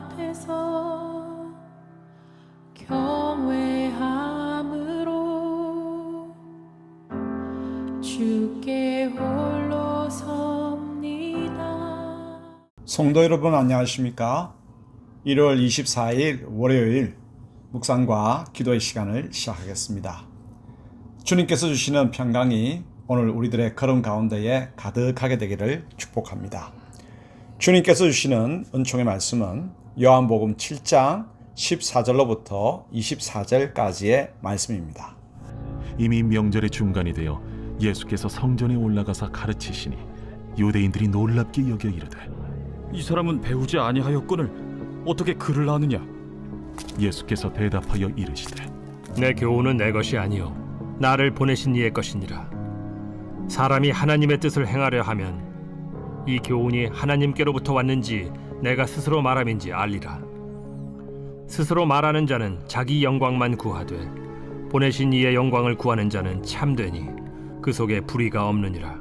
앞에서 경외함으로 주께 홀로 섭니다. 성도 여러분 안녕하십니까? 1월 24일 월요일 묵상과 기도의 시간을 시작하겠습니다. 주님께서 주시는 평강이 오늘 우리들의 걸음 가운데에 가득하게 되기를 축복합니다. 주님께서 주시는 은총의 말씀은 요한복음 7장 14절로부터 24절까지의 말씀입니다. 이미 명절의 중간이 되어 예수께서 성전에 올라가사 가르치시니 유대인들이 놀랍게 여겨 이르되 이 사람은 배우지 아니하였거늘 어떻게 글을 아느냐? 예수께서 대답하여 이르시되 내 교훈은 내 것이 아니요 나를 보내신 이의 것이니라 사람이 하나님의 뜻을 행하려 하면 이 교훈이 하나님께로부터 왔는지 내가 스스로 말함인지 알리라. 스스로 말하는 자는 자기 영광만 구하되 보내신 이의 영광을 구하는 자는 참되니 그 속에 불의가 없느니라.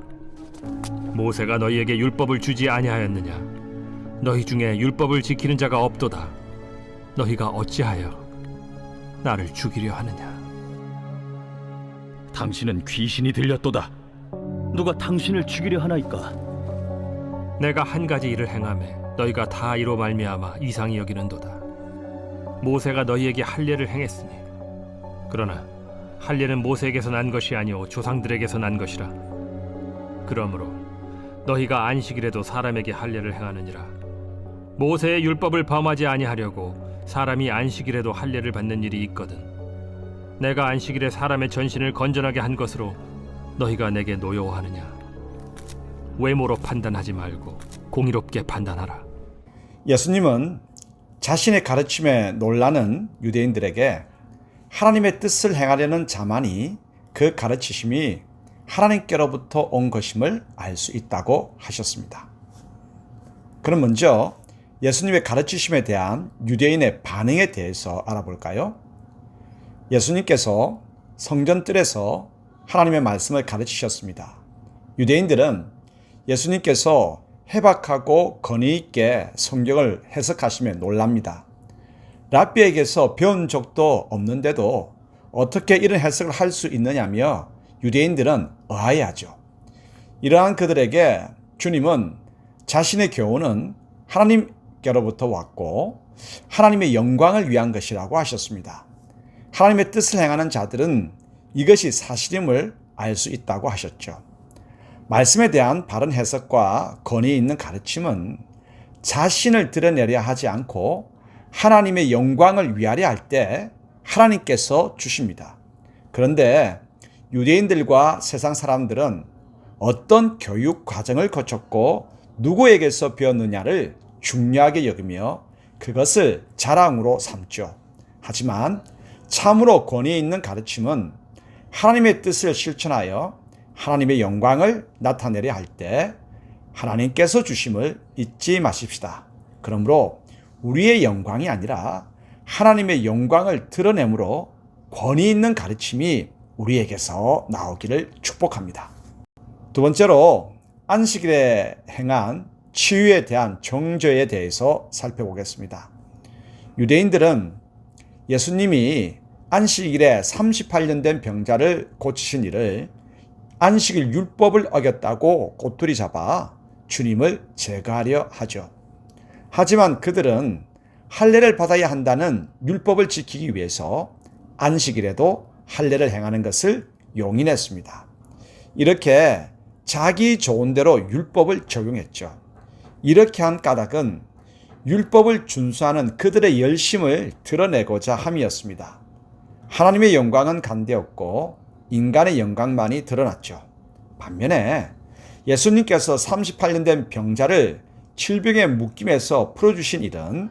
모세가 너희에게 율법을 주지 아니하였느냐? 너희 중에 율법을 지키는 자가 없도다. 너희가 어찌하여 나를 죽이려 하느냐? 당신은 귀신이 들렸도다. 누가 당신을 죽이려 하나이까? 내가 한 가지 일을 행함에 너희가 다 이로 말미암아 이상히 여기는도다. 모세가 너희에게 할례를 행했으니 그러나 할례는 모세에게서 난 것이 아니오 조상들에게서 난 것이라. 그러므로 너희가 안식일에도 사람에게 할례를 행하느니라. 모세의 율법을 범하지 아니하려고 사람이 안식일에도 할례를 받는 일이 있거든. 내가 안식일에 사람의 전신을 건전하게 한 것으로 너희가 내게 노여워하느냐? 외모로 판단하지 말고 공의롭게 판단하라. 예수님은 자신의 가르침에 놀라는 유대인들에게 하나님의 뜻을 행하려는 자만이 그 가르치심이 하나님께로부터 온 것임을 알 수 있다고 하셨습니다. 그럼 먼저 예수님의 가르치심에 대한 유대인의 반응에 대해서 알아볼까요? 예수님께서 성전뜰에서 하나님의 말씀을 가르치셨습니다. 유대인들은 예수님께서 해박하고 권위 있게 성경을 해석하시며 놀랍니다. 랍비에게서 배운 적도 없는데도 어떻게 이런 해석을 할 수 있느냐며 유대인들은 의아해하죠. 이러한 그들에게 주님은 자신의 교훈은 하나님께로부터 왔고 하나님의 영광을 위한 것이라고 하셨습니다. 하나님의 뜻을 행하는 자들은 이것이 사실임을 알 수 있다고 하셨죠. 말씀에 대한 바른 해석과 권위 있는 가르침은 자신을 드러내려 하지 않고 하나님의 영광을 위하려 할 때 하나님께서 주십니다. 그런데 유대인들과 세상 사람들은 어떤 교육 과정을 거쳤고 누구에게서 배웠느냐를 중요하게 여기며 그것을 자랑으로 삼죠. 하지만 참으로 권위 있는 가르침은 하나님의 뜻을 실천하여 하나님의 영광을 나타내려 할 때 하나님께서 주심을 잊지 마십시다. 그러므로 우리의 영광이 아니라 하나님의 영광을 드러내므로 권위 있는 가르침이 우리에게서 나오기를 축복합니다. 두 번째로 안식일에 행한 치유에 대한 정죄에 대해서 살펴보겠습니다. 유대인들은 예수님이 안식일에 38년 된 병자를 고치신 일을 안식일 율법을 어겼다고 꼬투리 잡아 주님을 제거하려 하죠. 하지만 그들은 할례를 받아야 한다는 율법을 지키기 위해서 안식일에도 할례를 행하는 것을 용인했습니다. 이렇게 자기 좋은 대로 율법을 적용했죠. 이렇게 한 까닭은 율법을 준수하는 그들의 열심을 드러내고자 함이었습니다. 하나님의 영광은 간대었고 인간의 영광만이 드러났죠. 반면에 예수님께서 38년 된 병자를 질병의 묶임에서 풀어주신 일은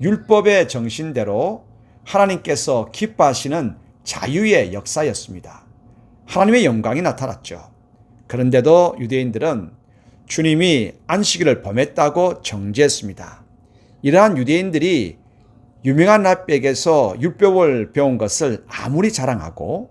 율법의 정신대로 하나님께서 기뻐하시는 자유의 역사였습니다. 하나님의 영광이 나타났죠. 그런데도 유대인들은 주님이 안식일을 범했다고 정죄했습니다. 이러한 유대인들이 유명한 랍백에서 율법을 배운 것을 아무리 자랑하고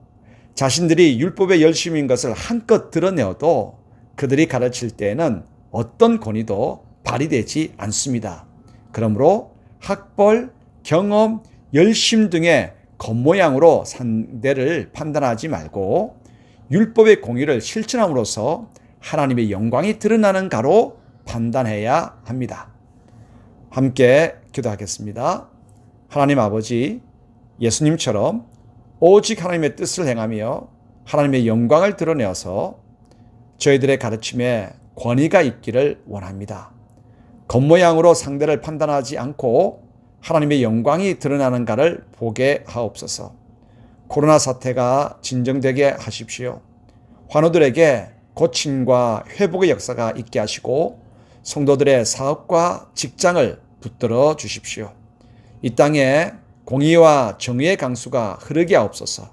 자신들이 율법의 열심인 것을 한껏 드러내어도 그들이 가르칠 때에는 어떤 권위도 발휘되지 않습니다. 그러므로 학벌, 경험, 열심 등의 겉모양으로 상대를 판단하지 말고 율법의 공의를 실천함으로써 하나님의 영광이 드러나는 가로 판단해야 합니다. 함께 기도하겠습니다. 하나님 아버지, 예수님처럼 오직 하나님의 뜻을 행하며 하나님의 영광을 드러내어서 저희들의 가르침에 권위가 있기를 원합니다. 겉모양으로 상대를 판단하지 않고 하나님의 영광이 드러나는가를 보게 하옵소서. 코로나 사태가 진정되게 하십시오. 환우들에게 고침과 회복의 역사가 있게 하시고 성도들의 사업과 직장을 붙들어 주십시오. 이 땅에 공의와 정의의 강수가 흐르게 하옵소서.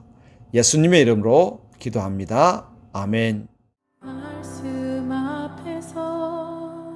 예수님의 이름으로 기도합니다. 아멘. 말씀 앞에서